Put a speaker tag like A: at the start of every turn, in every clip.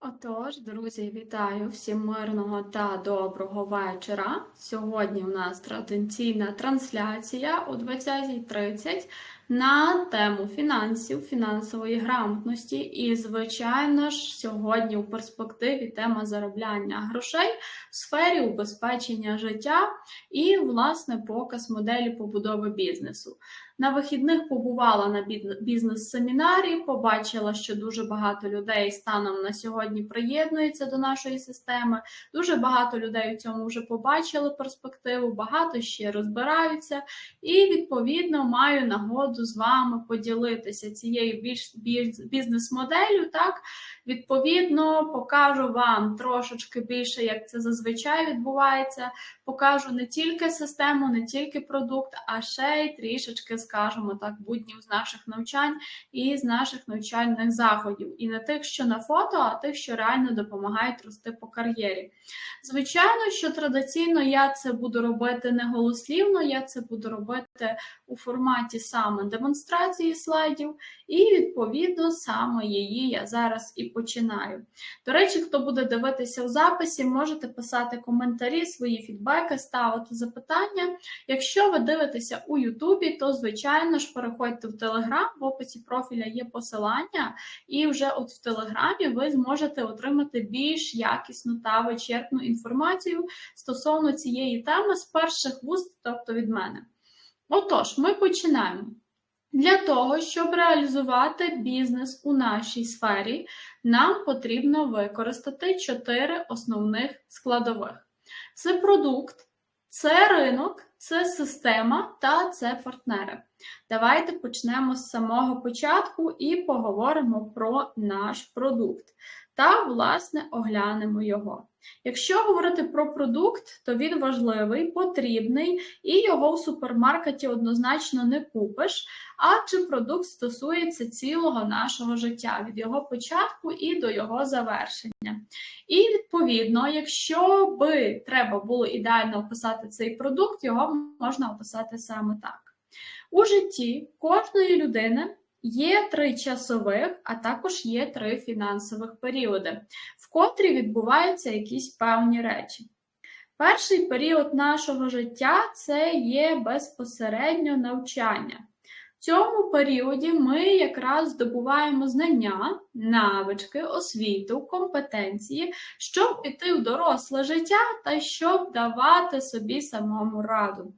A: Отож, друзі, вітаю всім мирного та доброго вечора. Сьогодні у нас традиційна трансляція о 20.30 на тему фінансів, фінансової грамотності. І, звичайно ж, сьогодні у перспективі тема заробляння грошей в сфері убезпечення життя і, власне, показ моделі побудови бізнесу. На вихідних побувала на бізнес-семінарі, побачила, що дуже багато людей станом на сьогодні приєднуються до нашої системи. Дуже багато людей у цьому вже побачили перспективу, багато ще розбираються, і відповідно маю нагоду з вами поділитися цією бізнес-моделлю. Так, відповідно, покажу вам трошечки більше, як це зазвичай відбувається. Покажу не тільки систему, не тільки продукт, а ще й трішечки скажімо так, буднів з наших навчань і з наших навчальних заходів. І не тих, що на фото, а тих, що реально допомагають рости по кар'єрі. Звичайно, що традиційно я це буду робити не голослівно, я це буду робити у форматі саме демонстрації слайдів, і, відповідно, саме її я зараз і починаю. До речі, хто буде дивитися у записі, можете писати коментарі, свої фідбеки, ставити запитання. Якщо ви дивитеся у Ютубі, то, звичайно ж, переходьте в Телеграм, в описі профіля є посилання, і вже от в Телеграмі ви зможете отримати більш якісну та вичерпну інформацію стосовно цієї теми з перших вуст, тобто від мене. Отож, ми починаємо. Для того, щоб реалізувати бізнес у нашій сфері, нам потрібно використати чотири основних складових: це продукт, це ринок, це система та це партнери. Давайте почнемо з самого початку і поговоримо про наш продукт та, власне, оглянемо його. Якщо говорити про продукт, то він важливий, потрібний, і його в супермаркеті однозначно не купиш, адже продукт стосується цілого нашого життя, від його початку і до його завершення. І, відповідно, якщо би треба було ідеально описати цей продукт, його можна описати саме так. У житті кожної людини Є три часових, а також є три фінансових періоди, в котрі відбуваються якісь певні речі. Перший період нашого життя це є безпосередньо навчання. В цьому періоді ми якраз здобуваємо знання, навички, освіту, компетенції, щоб піти в доросле життя та щоб давати собі самому раду.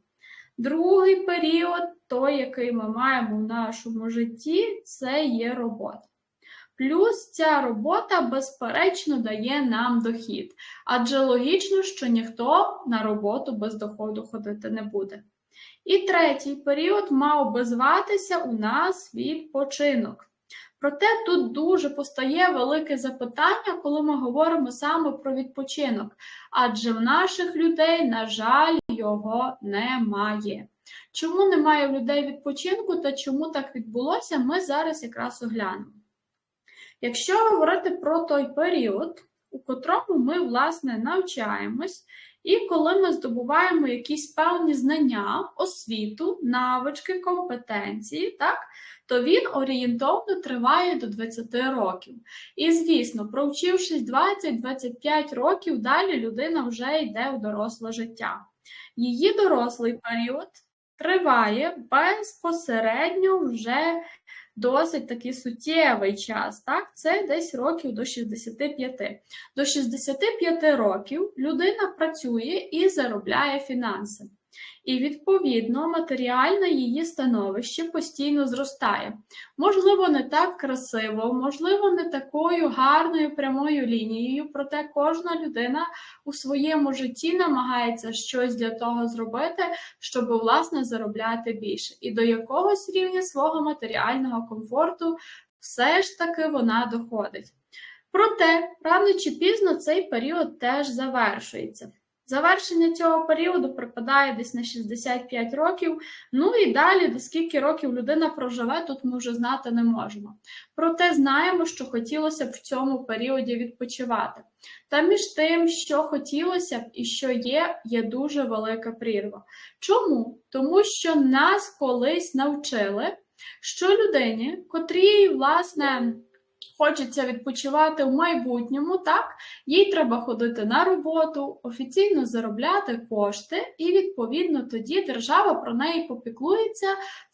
A: Другий період, той, який ми маємо в нашому житті, це є робота. Плюс ця робота, безперечно, дає нам дохід, адже логічно, що ніхто на роботу без доходу ходити не буде. І третій період мав би зватися у нас відпочинок. Проте тут дуже постає велике запитання, коли ми говоримо саме про відпочинок, адже в наших людей, на жаль, його немає. Чому немає в людей відпочинку та чому так відбулося, ми зараз якраз оглянемо. Якщо говорити про той період, у котрому ми, власне, навчаємось, і коли ми здобуваємо якісь певні знання, освіту, навички, компетенції, так, то він орієнтовно триває до 20 років. І, звісно, провчившись 20-25 років, далі людина вже йде в доросле життя. Її дорослий період триває безпосередньо вже досить такий суттєвий час. Так? Це десь років до 65. До 65 років людина працює і заробляє фінанси. І, відповідно, матеріальне її становище постійно зростає. Можливо, не так красиво, можливо, не такою гарною прямою лінією, проте кожна людина у своєму житті намагається щось для того зробити, щоб, власне, заробляти більше. І до якогось рівня свого матеріального комфорту все ж таки вона доходить. Проте, рано чи пізно цей період теж завершується. Завершення цього періоду припадає десь на 65 років. Ну і далі, до скільки років людина проживе, тут ми вже знати не можемо. Проте знаємо, що хотілося б в цьому періоді відпочивати. Та між тим, що хотілося б і що є, є дуже велика прірва. Чому? Тому що нас колись навчили, що людині, котрій, власне, хочеться відпочивати в майбутньому, так? Їй треба ходити на роботу, офіційно заробляти кошти, і відповідно тоді держава про неї попіклується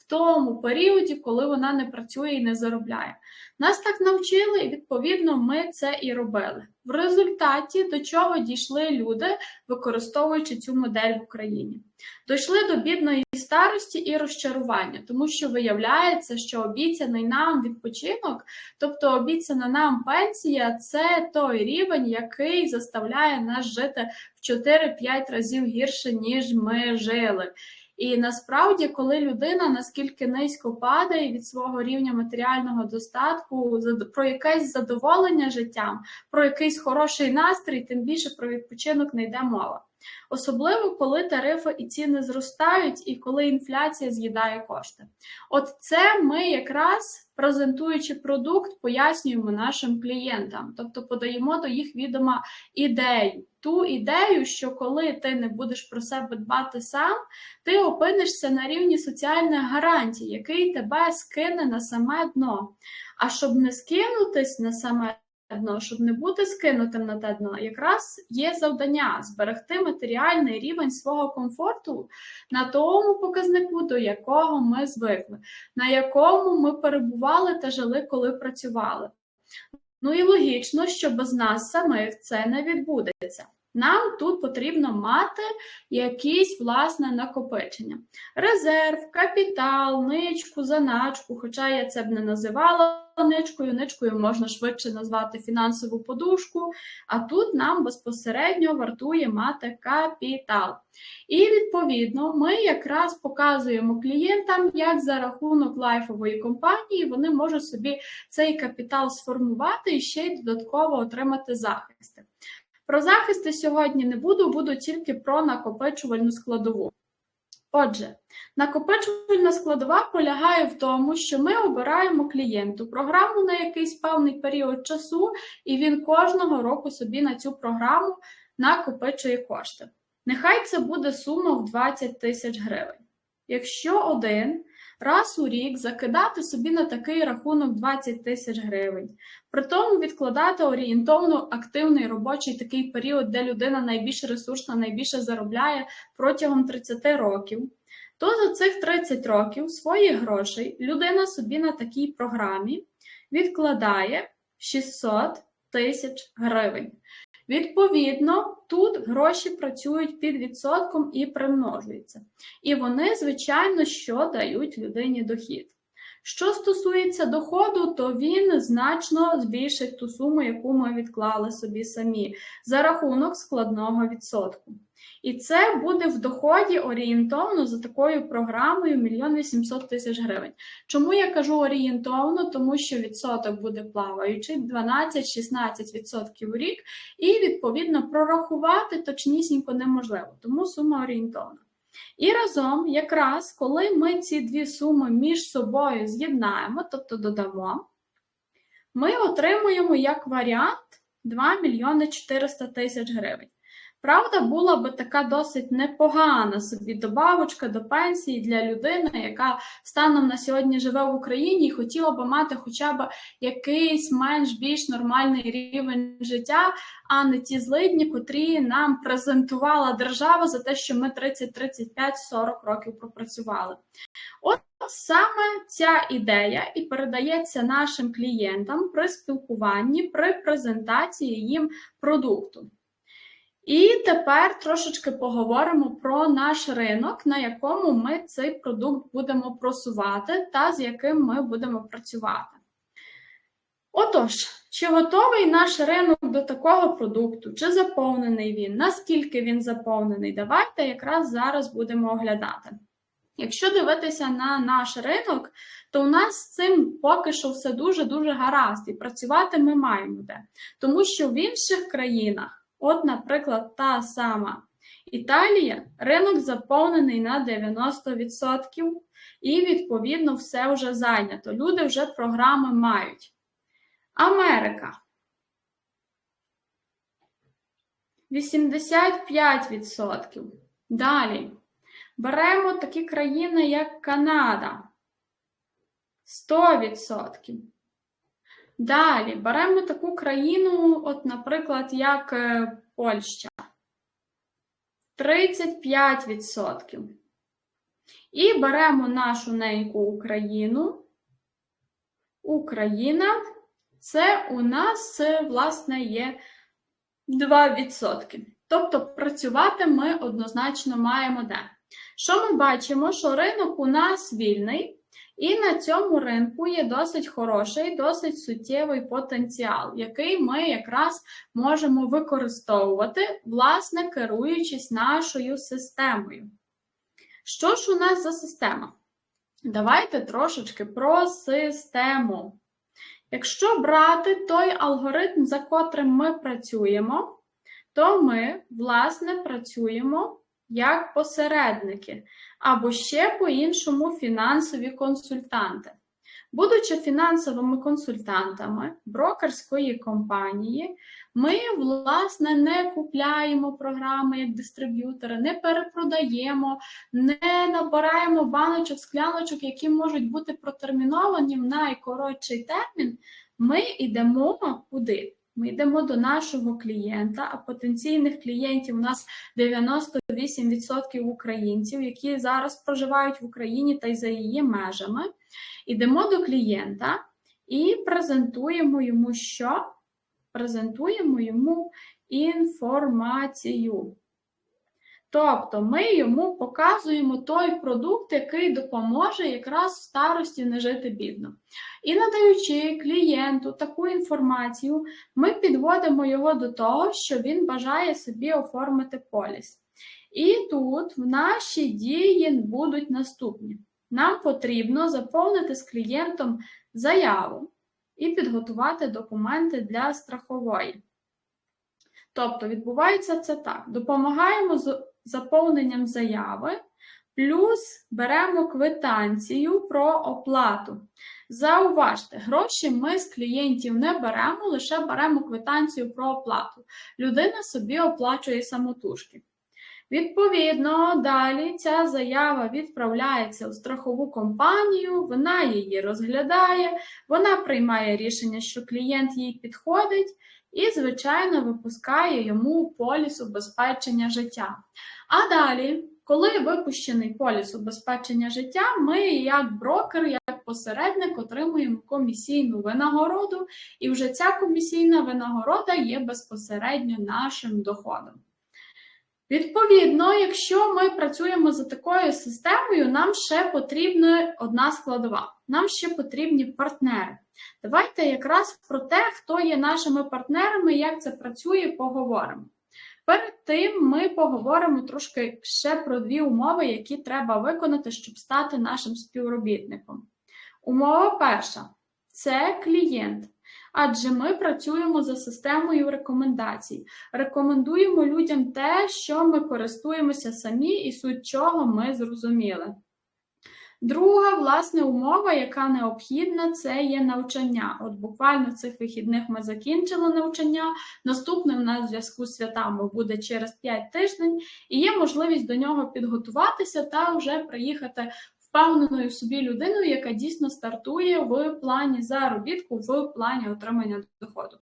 A: тому періоді, коли вона не працює і не заробляє. Нас так навчили, і відповідно ми це і робили. В результаті до чого дійшли люди, використовуючи цю модель в Україні. Дійшли до бідної старості і розчарування, тому що виявляється, що обіцяний нам відпочинок, тобто обіцяна нам пенсія, це той рівень, який заставляє нас жити в 4-5 разів гірше, ніж ми жили. І насправді, коли людина наскільки низько падає від свого рівня матеріального достатку, про якесь задоволення життям, про якийсь хороший настрій, тим більше про відпочинок не йде мова. Особливо, коли тарифи і ціни зростають, і коли інфляція з'їдає кошти. От це ми якраз презентуючи продукт, пояснюємо нашим клієнтам, тобто подаємо до їх відома ідею. Ту ідею, що коли ти не будеш про себе дбати сам, ти опинишся на рівні соціальних гарантій, який тебе скине на саме дно. А щоб не скинутись на саме дно, щоб не бути скинутим на те дно, якраз є завдання зберегти матеріальний рівень свого комфорту на тому показнику, до якого ми звикли, на якому ми перебували та жили, коли працювали. Ну і логічно, що без нас самих це не відбудеться. Нам тут потрібно мати якісь власне накопичення. Резерв, капітал, ничку, заначку, хоча я це б не називала ничкою, ничкою можна швидше назвати фінансову подушку, а тут нам безпосередньо вартує мати капітал. І відповідно ми якраз показуємо клієнтам, як за рахунок лайфової компанії вони можуть собі цей капітал сформувати і ще й додатково отримати захисти. Про захисти сьогодні не буду, буду тільки про накопичувальну складову. Отже, накопичувальна складова полягає в тому, що ми обираємо клієнту програму на якийсь певний період часу, і він кожного року собі на цю програму накопичує кошти. Нехай це буде сума в 20 тисяч гривень. Якщо один раз у рік закидати собі на такий рахунок 20 тисяч гривень, при тому відкладати орієнтовно активний робочий такий період, де людина найбільш ресурсна, найбільше заробляє протягом 30 років, то за цих 30 років своїх грошей людина собі на такій програмі відкладає 600 тисяч гривень. Відповідно, тут гроші працюють під відсотком і примножуються. І вони, звичайно, що дають людині дохід. Що стосується доходу, то він значно збільшить ту суму, яку ми відклали собі самі, за рахунок складного відсотку. І це буде в доході орієнтовно за такою програмою 1 800 тисяч гривень. Чому я кажу орієнтовно? Тому що відсоток буде плаваючий 12-16% у рік, і відповідно прорахувати точнісінько неможливо, тому сума орієнтовна. І разом, якраз, коли ми ці дві суми між собою з'єднаємо, тобто додамо, ми отримуємо як варіант 2 мільйони 400 тисяч гривень. Правда, була би така досить непогана собі добавочка до пенсії для людини, яка станом на сьогодні живе в Україні і хотіла би мати хоча б якийсь менш більш нормальний рівень життя, а не ті злидні, котрі нам презентувала держава за те, що ми 30, 35, 40 років пропрацювали. От саме ця ідея і передається нашим клієнтам при спілкуванні, при презентації їм продукту. І тепер трошечки поговоримо про наш ринок, на якому ми цей продукт будемо просувати та з яким ми будемо працювати. Отож, чи готовий наш ринок до такого продукту, чи заповнений він, наскільки він заповнений, давайте якраз зараз будемо оглядати. Якщо дивитися на наш ринок, то у нас з цим поки що все дуже-дуже гаразд, і працювати ми маємо де. Тому що в інших країнах. От, наприклад, та сама Італія, ринок заповнений на 90%, і, відповідно, все вже зайнято. Люди вже програми мають. Америка. 85%. Далі. Беремо такі країни, як Канада. 100%. Далі беремо таку країну, от, наприклад, як е, Польща. 35%. І беремо нашу неньку Україну. Україна це у нас, е, власне, є 2%. Тобто працювати ми однозначно маємо де. Що ми бачимо? Що ринок у нас вільний, і на цьому ринку є досить хороший, досить суттєвий потенціал, який ми якраз можемо використовувати, власне, керуючись нашою системою. Що ж у нас за система? Давайте трошечки про систему. Якщо брати той алгоритм, за котрим ми працюємо, то ми, власне, працюємо як посередники, або ще по-іншому фінансові консультанти. Будучи фінансовими консультантами брокерської компанії, ми, власне, не купляємо програми як дистриб'ютори, не перепродаємо, не набираємо баночок, скляночок, які можуть бути протерміновані в найкоротший термін. Ми йдемо куди? Ми йдемо до нашого клієнта, а потенційних клієнтів у нас 98% українців, які зараз проживають в Україні та й за її межами. Йдемо до клієнта і презентуємо йому що? Презентуємо йому інформацію. Тобто ми йому показуємо той продукт, який допоможе якраз в старості не жити бідно. І надаючи клієнту таку інформацію, ми підводимо його до того, що він бажає собі оформити поліс. І тут в наші дії будуть наступні. Нам потрібно заповнити з клієнтом заяву і підготувати документи для страхової. Тобто, відбувається це так: допомагаємо заповненням заяви, плюс беремо квитанцію про оплату. Зауважте, гроші ми з клієнтів не беремо, лише беремо квитанцію про оплату. Людина собі оплачує самотужки. Відповідно, далі ця заява відправляється у страхову компанію, вона її розглядає, вона приймає рішення, що клієнт їй підходить, і, звичайно, випускає йому поліс убезпечення життя. А далі, коли випущений поліс убезпечення життя, ми, як брокер, як посередник, отримуємо комісійну винагороду, і вже ця комісійна винагорода є безпосередньо нашим доходом. Відповідно, якщо ми працюємо за такою системою, нам ще потрібна одна складова. Нам ще потрібні партнери. Давайте якраз про те, хто є нашими партнерами, як це працює, поговоримо. Перед тим ми поговоримо трошки ще про дві умови, які треба виконати, щоб стати нашим співробітником. Умова перша це клієнт. Адже ми працюємо за системою рекомендацій. Рекомендуємо людям те, що ми користуємося самі, і суть чого ми зрозуміли. Друга, власне, умова, яка необхідна, це є навчання. От буквально цих вихідних ми закінчили навчання. Наступне в нас в зв'язку з святами буде через 5 тижнів, і є можливість до нього підготуватися та вже приїхати впевненою собі людиною, яка дійсно стартує в плані заробітку, в плані отримання доходу.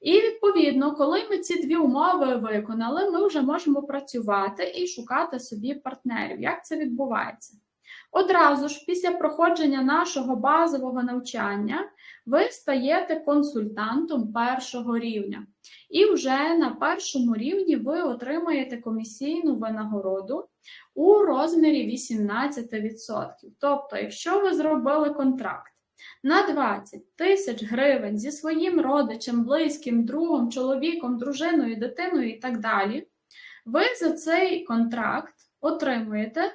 A: І відповідно, коли ми ці дві умови виконали, ми вже можемо працювати і шукати собі партнерів. Як це відбувається? Одразу ж після проходження нашого базового навчання ви стаєте консультантом першого рівня. І вже на першому рівні ви отримаєте комісійну винагороду у розмірі 18%. Тобто, якщо ви зробили контракт на 20 тисяч гривень зі своїм родичем, близьким, другом, чоловіком, дружиною, дитиною і так далі, ви за цей контракт отримуєте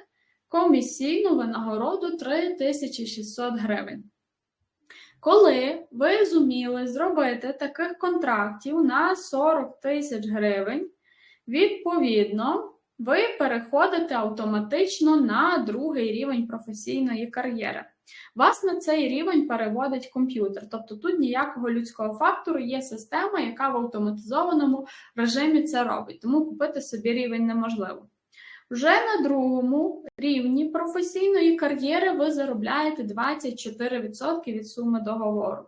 A: комісійну винагороду 3600 гривень. Коли ви зуміли зробити таких контрактів на 40 тисяч гривень, відповідно, ви переходите автоматично на другий рівень професійної кар'єри. Вас на цей рівень переводить комп'ютер, тобто тут ніякого людського фактору є система, яка в автоматизованому режимі це робить, тому купити собі рівень неможливо. Вже на другому рівні професійної кар'єри ви заробляєте 24% від суми договору.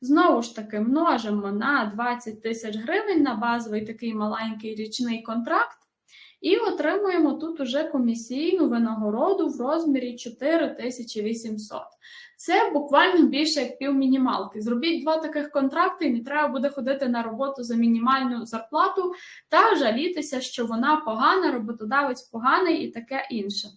A: Знову ж таки, множимо на 20 тисяч гривень на базовий такий маленький річний контракт. І отримуємо тут уже комісійну винагороду в розмірі 4800. Це буквально більше як півмінімалки. Зробіть два таких контракти, і не треба буде ходити на роботу за мінімальну зарплату та жалітися, що вона погана, роботодавець поганий і таке інше.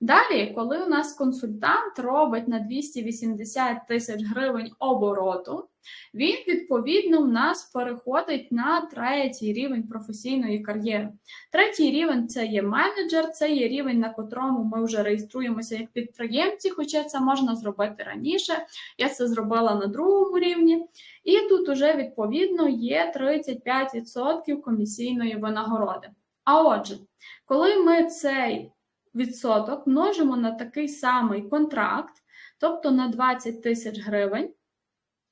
A: Далі, коли у нас консультант робить на 280 тисяч гривень обороту, він відповідно у нас переходить на третій рівень професійної кар'єри. Третій рівень це є менеджер, це є рівень, на котрому ми вже реєструємося як підприємці, хоча це можна зробити раніше. Я це зробила на другому рівні. І тут уже відповідно є 35% комісійної винагороди. А отже, коли ми цей відсоток множимо на такий самий контракт, тобто на 20 тисяч гривень,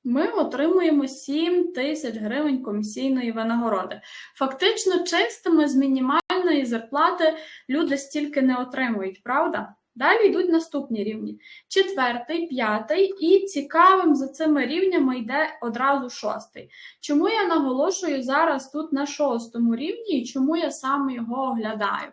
A: ми отримуємо 7 тисяч гривень комісійної винагороди. Фактично, чистими з мінімальної зарплати люди стільки не отримують, правда? Далі йдуть наступні рівні: четвертий, п'ятий, і цікавим за цими рівнями йде одразу шостий. Чому я наголошую зараз тут на шостому рівні і чому я саме його оглядаю?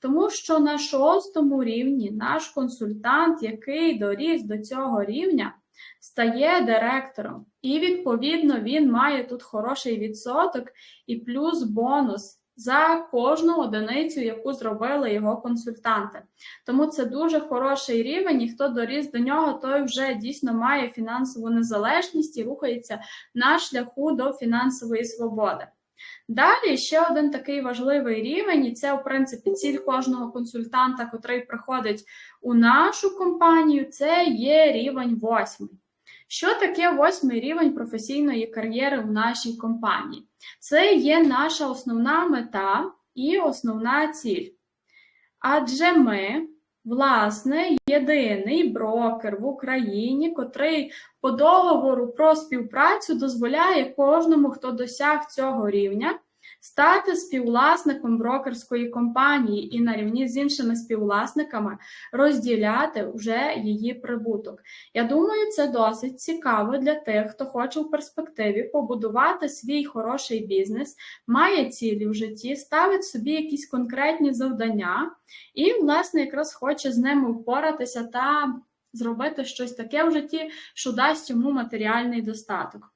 A: Тому що на шостому рівні наш консультант, який доріс до цього рівня, стає директором. І, відповідно, він має тут хороший відсоток і плюс бонус за кожну одиницю, яку зробили його консультанти. Тому це дуже хороший рівень, і хто доріс до нього, той вже дійсно має фінансову незалежність і рухається на шляху до фінансової свободи. Далі ще один такий важливий рівень, і це, в принципі, ціль кожного консультанта, котрий приходить у нашу компанію, це є рівень восьмий. Що таке восьмий рівень професійної кар'єри в нашій компанії? Це є наша основна мета і основна ціль. Адже ми, власне, єдиний брокер в Україні, котрий по договору про співпрацю дозволяє кожному, хто досяг цього рівня, стати співвласником брокерської компанії і на рівні з іншими співвласниками розділяти вже її прибуток. Я думаю, це досить цікаво для тих, хто хоче в перспективі побудувати свій хороший бізнес, має цілі в житті, ставить собі якісь конкретні завдання і, власне, якраз хоче з ними впоратися та зробити щось таке в житті, що дасть йому матеріальний достаток.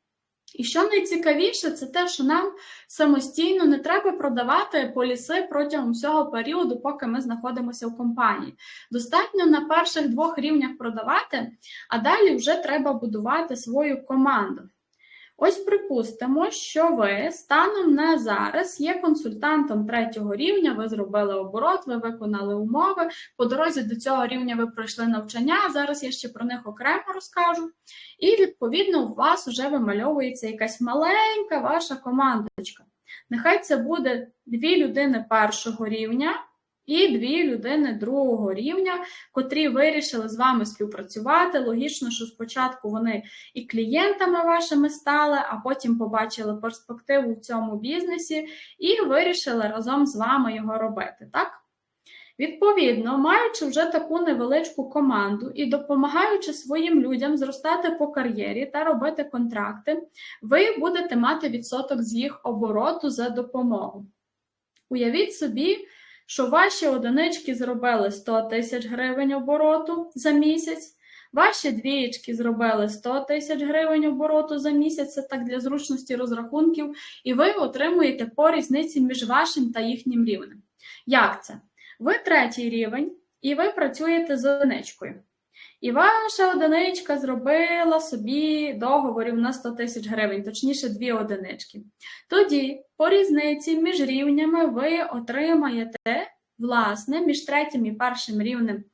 A: І що найцікавіше, це те, що нам самостійно не треба продавати поліси протягом всього періоду, поки ми знаходимося в компанії. Достатньо на перших двох рівнях продавати, а далі вже треба будувати свою команду. Ось припустимо, що ви станом на зараз є консультантом третього рівня, ви зробили оборот, ви виконали умови. По дорозі до цього рівня ви пройшли навчання. Зараз я ще про них окремо розкажу. І, відповідно, у вас вже вимальовується якась маленька ваша командочка. Нехай це буде дві людини першого рівня і дві людини другого рівня, котрі вирішили з вами співпрацювати. Логічно, що спочатку вони і клієнтами вашими стали, а потім побачили перспективу в цьому бізнесі і вирішили разом з вами його робити. так? Відповідно, маючи вже таку невеличку команду і допомагаючи своїм людям зростати по кар'єрі та робити контракти, ви будете мати відсоток з їх обороту за допомогу. Уявіть собі, що ваші одинички зробили 100 тисяч гривень обороту за місяць, ваші двієчки зробили 100 тисяч гривень обороту за місяць, це так для зручності розрахунків, і ви отримуєте по різниці між вашим та їхнім рівнем. Як це? Ви третій рівень, і ви працюєте з одиничкою. І ваша одиничка зробила собі договорів на 100 тисяч гривень, точніше, дві одинички. Тоді, по різниці між рівнями, ви отримаєте, власне, між третім і першим рівнем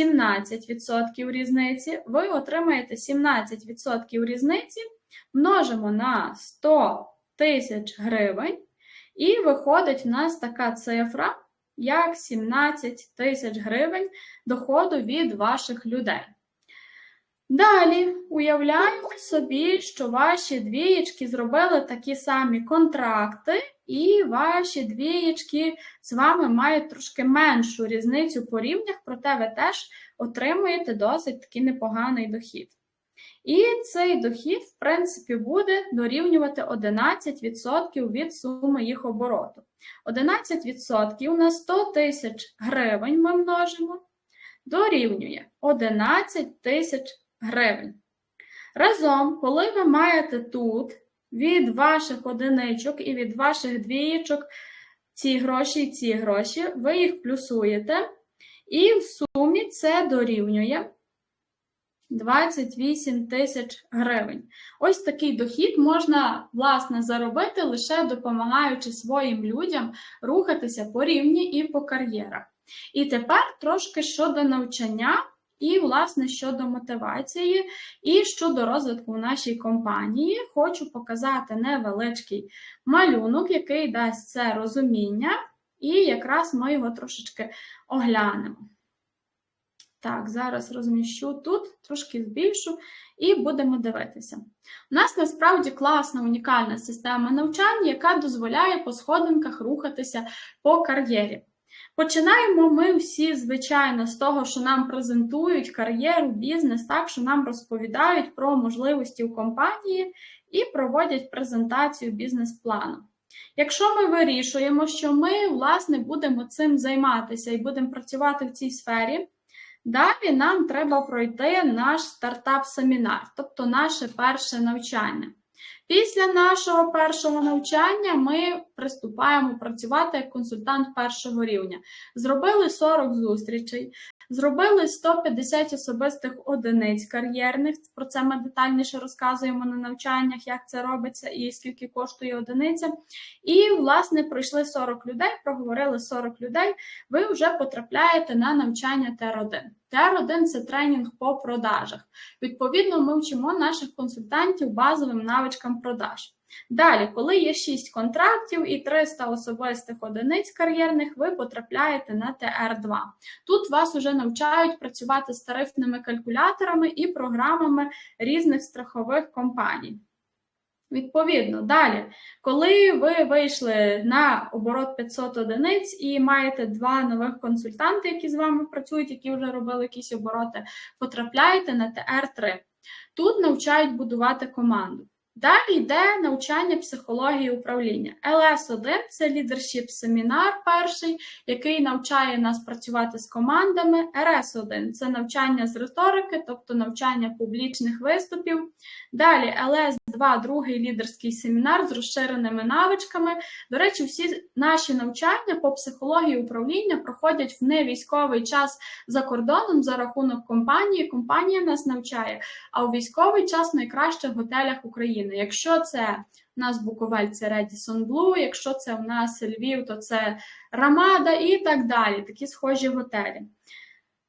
A: 17% різниці. Ви отримаєте 17% різниці, множимо на 100 тисяч гривень, і виходить в нас така цифра як 17 тисяч гривень доходу від ваших людей. Далі уявляємо собі, що ваші двієчки зробили такі самі контракти, і ваші двієчки з вами мають трошки меншу різницю по рівнях, проте ви теж отримуєте досить такий непоганий дохід. І цей дохід, в принципі, буде дорівнювати 11% від суми їх обороту. 11% на 100 тисяч гривень ми множимо, дорівнює 11 тисяч гривень. Разом, коли ви маєте тут від ваших одиничок і від ваших двієчок ці гроші і ці гроші, ви їх плюсуєте, і в сумі це дорівнює 28 тисяч гривень. Ось такий дохід можна, власне, заробити лише допомагаючи своїм людям рухатися по рівні і по кар'єрах. І тепер трошки щодо навчання. І, власне, щодо мотивації і щодо розвитку в нашій компанії, хочу показати невеличкий малюнок, який дасть це розуміння, і якраз ми його трошечки оглянемо. Так, зараз розміщу тут, трошки збільшу, і будемо дивитися. У нас насправді класна унікальна система навчання, яка дозволяє по сходинках рухатися по кар'єрі. Починаємо ми всі, звичайно, з того, що нам презентують кар'єру, бізнес, так, що нам розповідають про можливості у компанії і проводять презентацію бізнес-плану. Якщо ми вирішуємо, що ми, власне, будемо цим займатися і будемо працювати в цій сфері, далі нам треба пройти наш стартап-семінар, тобто наше перше навчання. Після нашого першого навчання ми приступаємо працювати як консультант першого рівня. Зробили 40 зустрічей, зробили 150 особистих одиниць кар'єрних. Про це ми детальніше розказуємо на навчаннях, як це робиться і скільки коштує одиниця. І, власне, пройшли 40 людей, проговорили 40 людей. Ви вже потрапляєте на навчання ТР-1. ТР-1 це тренінг по продажах. Відповідно, ми вчимо наших консультантів базовим навичкам продаж. Далі, коли є 6 контрактів і 300 особистих одиниць кар'єрних, ви потрапляєте на ТР2. Тут вас вже навчають працювати з тарифними калькуляторами і програмами різних страхових компаній. Відповідно, далі, коли ви вийшли на оборот 500 одиниць і маєте два нових консультанти, які з вами працюють, які вже робили якісь обороти, потрапляєте на ТР3. Тут навчають будувати команду. Далі йде навчання психології управління. ЛС1 це лідершіп семінар перший, який навчає нас працювати з командами. РС1 це навчання з риторики, тобто навчання публічних виступів. Далі ЛС2 другий лідерський семінар з розширеними навичками. До речі, всі наші навчання по психології управління проходять в невійськовий час за кордоном за рахунок компанії. Компанія нас навчає, а у військовий час найкраще в готелях України. Якщо це у нас Буковель, це Redison Blue, якщо це у нас Львів, то це Рамада і так далі, такі схожі готелі.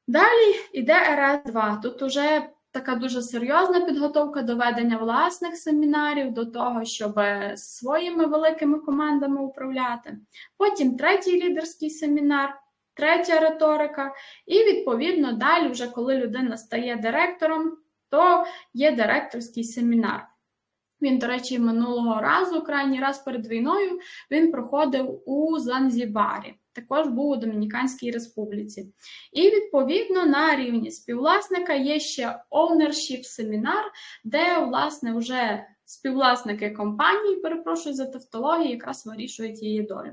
A: Далі йде РС2. Тут вже така дуже серйозна підготовка до ведення власних семінарів, до того, щоб своїми великими командами управляти. Потім третій лідерський семінар. Третя риторика, і, відповідно, далі, вже коли людина стає директором, то є директорський семінар. Він, до речі, минулого разу, крайній раз перед війною, він проходив у Занзібарі. Також був у Домініканській Республіці. І, відповідно, на рівні співвласника є ще ownership семінар, де, власне, вже співвласники компанії, перепрошую за тавтологію, якраз вирішують її долю.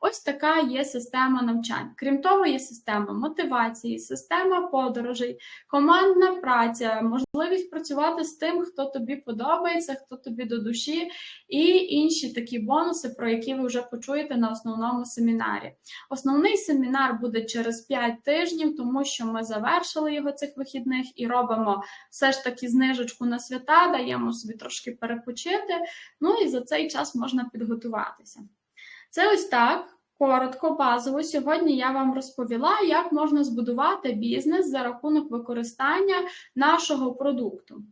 A: Ось така є система навчань. Крім того, є система мотивації, система подорожей, командна праця, можливість працювати з тим, хто тобі подобається, хто тобі до душі, і інші такі бонуси, про які ви вже почуєте на основному семінарі. Основний семінар буде через 5 тижнів, тому що ми завершили його цих вихідних і робимо все ж таки знижечку на свята, даємо собі трошки перепочити. Ну і за цей час можна підготуватися. Це ось так. Коротко, базово, сьогодні я вам розповіла, як можна збудувати бізнес за рахунок використання нашого продукту.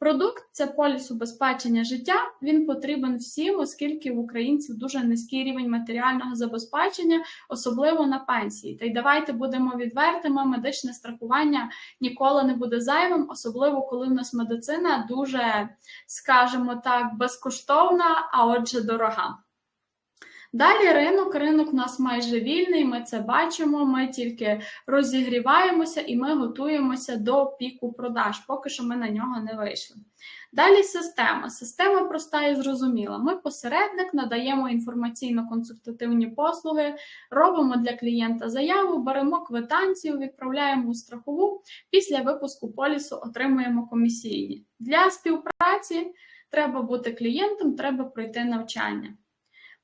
A: Продукт це поліс убезпечення життя. Він потрібен всім, оскільки в українців дуже низький рівень матеріального забезпечення, особливо на пенсії. Та й давайте будемо відвертими, медичне страхування ніколи не буде зайвим, особливо коли в нас медицина дуже, скажімо так, безкоштовна, а отже, дорога. Далі ринок. Ринок у нас майже вільний. Ми це бачимо. Ми тільки розігріваємося і ми готуємося до піку продаж. Поки що ми на нього не вийшли. Далі система. Система проста і зрозуміла. Ми посередник, надаємо інформаційно-консультативні послуги, робимо для клієнта заяву, беремо квитанцію, відправляємо у страхову. Після випуску полісу отримуємо комісійні. Для співпраці треба бути клієнтом, треба пройти навчання.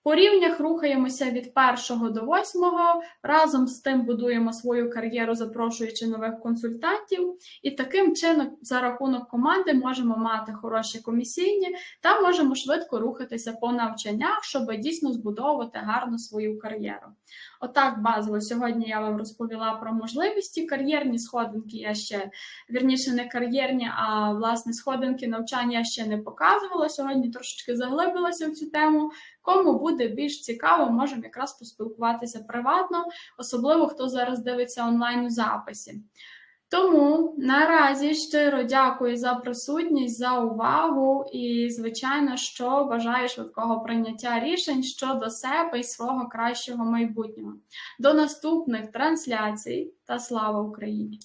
A: По рівнях рухаємося від першого до восьмого. Разом з тим будуємо свою кар'єру, запрошуючи нових консультантів. І таким чином, за рахунок команди, можемо мати хороші комісійні та можемо швидко рухатися по навчаннях, щоб дійсно збудовувати гарно свою кар'єру. Отак, базово, сьогодні я вам розповіла про можливості. Кар'єрні сходинки я ще вірніше не кар'єрні, а власне сходинки навчання я ще не показувала. Сьогодні трошечки заглибилася в цю тему. Кому буде більш цікаво, можемо якраз поспілкуватися приватно, особливо хто зараз дивиться онлайн у записі. Тому наразі щиро дякую за присутність, за увагу і, звичайно, що бажаю швидкого прийняття рішень щодо себе і свого кращого майбутнього. До наступних трансляцій та слава Україні!